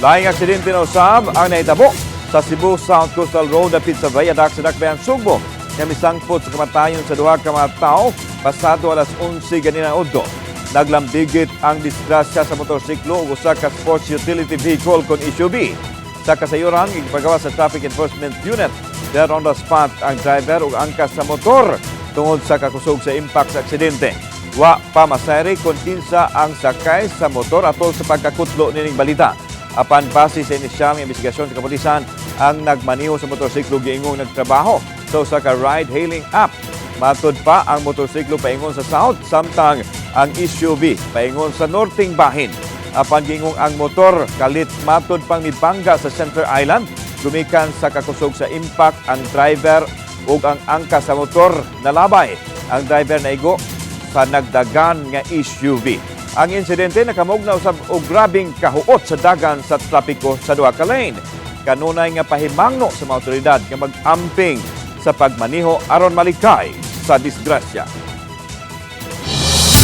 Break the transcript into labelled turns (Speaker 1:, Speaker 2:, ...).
Speaker 1: Laing aksidente na usab ang nahitabo sa Cebu South Coastal Road dapit sa Viaduct sa Dakbayan, Sugbo. Nga misangpot sa kamatayon sa duha ka mga tao pasado alas 11 ganina udto. Naglamdigit ang disgrasya sa motorsiklo ug usa ka sports utility vehicle kon SUV. Sa kasayuran, ipagawa sa Traffic Enforcement Unit. There on the spot ang driver ug angkas sa motor tungod sa kakusog sa impact sa aksidente. Wa pa masayri kung kinsa ang sakay sa motor atol sa pagkakutlo nining balita. Apan base sa inisyal nga investigasyon sa kapulisan, ang nagmaniho sa motorsiklo giingong nagtrabaho sa usa ka ride-hailing app. Matod pa ang motorsiklo paingon sa south, samtang ang SUV paingon sa northing bahin. Apan giingong ang motor kalit matod pang mibangga sa Center Island, gumikan sa kakusog sa impact ang driver ug ang angka sa motor nalabay. Ang driver naigo sa nagdagan nga SUV. Ang insidente nakamugna usab og grabing kahuot sa dagan sa trapiko sa duha ka lane. Kanunay nga pahimangno sa mga otoridad nga mag-amping sa pagmaniho aron malikay sa disgrasya.